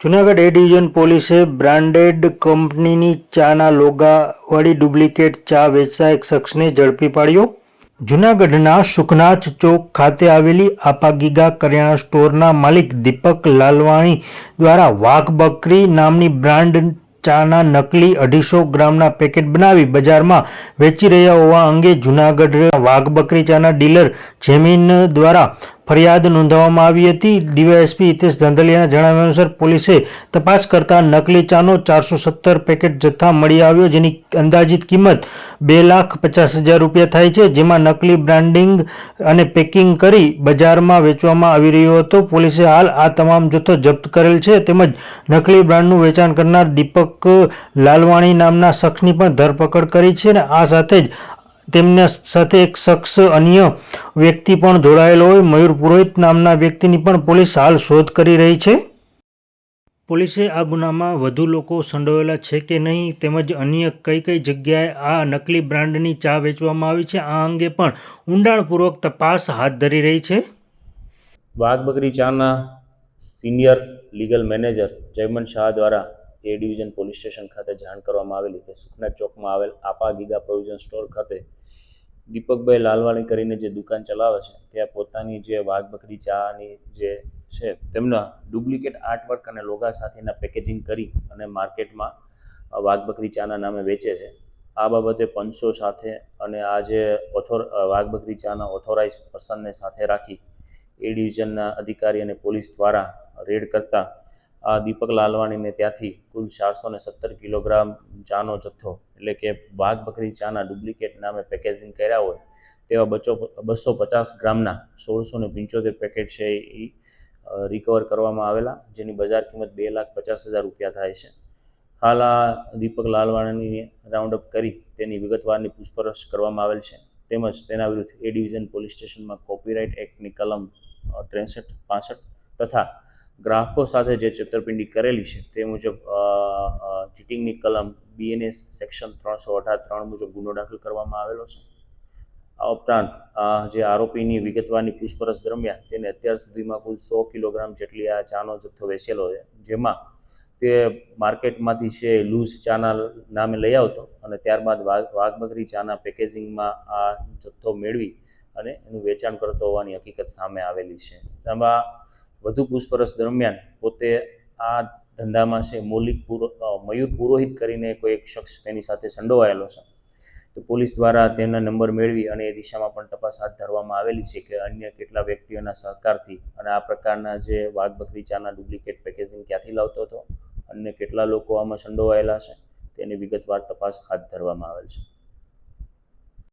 Junagadh A division પોલીસે branded કંપનીની ચાના લોગાવાળી ડુપ્લિકેટ ચા વેચતા એક શખ્સને ઝડપી પાડ્યો. જુનાગઢના સુખનાથ ચોક ખાતે આવેલી આપાગીગા કરિયાણા સ્ટોરના માલિક દીપક લાલવાણી દ્વારા વાઘ બકરી નામની બ્રાન્ડ ચાના નકલી અઢીસો ગ્રામના પેકેટ બનાવી બજારમાં વેચી રહ્યા હોવા અંગે જુનાગઢ વાઘ બકરી ચાના ડીલર જેમીન દ્વારા ફરિયાદ નોંધાવવામાં આવી હતી. ડીવાયએસપી હિતેશ ધાંધલિયાના જણાવ્યા અનુસાર પોલીસે તપાસ કરતા નકલી ચાનો ચારસો સત્તર પેકેટ જથ્થા મળી આવ્યો, જેની અંદાજિત કિંમત બે લાખ પચાસ હજાર રૂપિયા થાય છે, જેમાં નકલી બ્રાન્ડિંગ અને પેકિંગ કરી બજારમાં વેચવામાં આવી રહ્યો હતો. પોલીસે હાલ આ તમામ જથ્થો જપ્ત કરેલ છે. તેમજ નકલી બ્રાન્ડનું વેચાણ કરનાર દીપક લાલવાણી નામના શખ્સની પણ ધરપકડ કરી છે અને આ સાથે જ તેમના સાથે એક શખ્સ અન્ય વ્યક્તિ પણ જોડાયેલો હોય. મયુર પુરોહિત નામના વ્યક્તિની પણ પોલીસ હાલ શોધ કરી રહી છે. પોલીસે આ ગુનામાં વધુ લોકો સંડોવેલા છે કે નહીં તેમજ અન્ય કઈ કઈ જગ્યાએ આ નકલી બ્રાન્ડની ચા વેચવામાં આવી છે, આ અંગે પણ ઊંડાણપૂર્વક તપાસ હાથ ધરી રહી છે. વાઘ બકરી ચાના senior legal manager Jayman Shah દ્વારા એ ડિવિઝન પોલીસ સ્ટેશન ખાતે જાણ કરવામાં આવેલી કે સુખનાથ ચોકમાં આવેલ આપા ગીગા પ્રોવિઝન સ્ટોર ખાતે દીપકભાઈ લાલવાણી કરીને જે દુકાન ચલાવે છે, ત્યાં પોતાની જે વાઘ, બકરી ચાની જે છે, તેમના ડુપ્લિકેટ આર્ટવર્ક અને લોગા સાથેના પેકેજિંગ કરી અને માર્કેટમાં વાઘ, બકરી, ચાના નામે વેચે છે. આ બાબતે પંચો સાથે અને આ જે ઓથોર, વાઘ, બકરી, ચાના ઓથોરાઇઝ પર્સનને સાથે રાખી એ ડિવિઝનના અધિકારી અને પોલીસ દ્વારા રેડ કરતા આ દીપક લાલવાણીને ત્યાંથી કુલ ચારસો ને સત્તર કિલોગ્રામ ચાનો જથ્થો, એટલે કે વાઘ બકરી ચાના ડુપ્લિકેટ નામે પેકેજિંગ કર્યા હોય, તેવા બચો બસો પચાસ ગ્રામના સોળસો ને પંચોતેર પેકેટ છે એ રિકવર કરવામાં આવેલા, જેની બજાર કિંમત બે લાખ પચાસ હજાર રૂપિયા થાય છે. હાલ આ દીપક લાલવાણીને રાઉન્ડ અપ કરી તેની વિગતવારની પૂછપરછ કરવામાં આવેલ છે. તેમજ તેના વિરુદ્ધ એ ડિવિઝન પોલીસ સ્ટેશનમાં કોપીરાઇટ એક્ટની કલમ ત્રેસઠ, પાસઠ તથા ગ્રાહકો સાથે જે છેતરપિંડી કરેલી છે, તે મુજબ ચીટિંગની કલમ બીએનએસ સેક્શન ત્રણસો અઢાર ત્રણ મુજબ ગુનો દાખલ કરવામાં આવેલો છે. આ ઉપરાંત જે આરોપીની વિગતવારની પૂછપરછ દરમિયાન તેને અત્યાર સુધીમાં કુલ સો કિલોગ્રામ જેટલી આ ચાનો જથ્થો વેચેલો છે, જેમાં તે માર્કેટમાંથી છે લૂઝ ચાના નામે લઈ આવતો અને ત્યારબાદ વાઘ વાઘ ચાના પેકેજિંગમાં આ જથ્થો મેળવી અને એનું વેચાણ કરતો હોવાની હકીકત સામે આવેલી છે. તેમાં વધુ પૂછપરછ દરમિયાન પોતે આ ધંધામાં છે, મૌલિક મયુર પુરોહિત કરીને કોઈ એક શખ્સ તેની સાથે સંડોવાયેલો છે. તો પોલીસ દ્વારા તેના નંબર મેળવી અને એ દિશામાં પણ તપાસ હાથ ધરવામાં આવેલી છે કે અન્ય કેટલા વ્યક્તિઓના સહકારથી અને આ પ્રકારના જે વાઘ બકરી ડુપ્લિકેટ પેકેજિંગ ક્યાંથી લાવતો હતો, અન્ય કેટલા લોકો આમાં સંડોવાયેલા છે, તેની વિગતવાર તપાસ હાથ ધરવામાં આવેલ છે.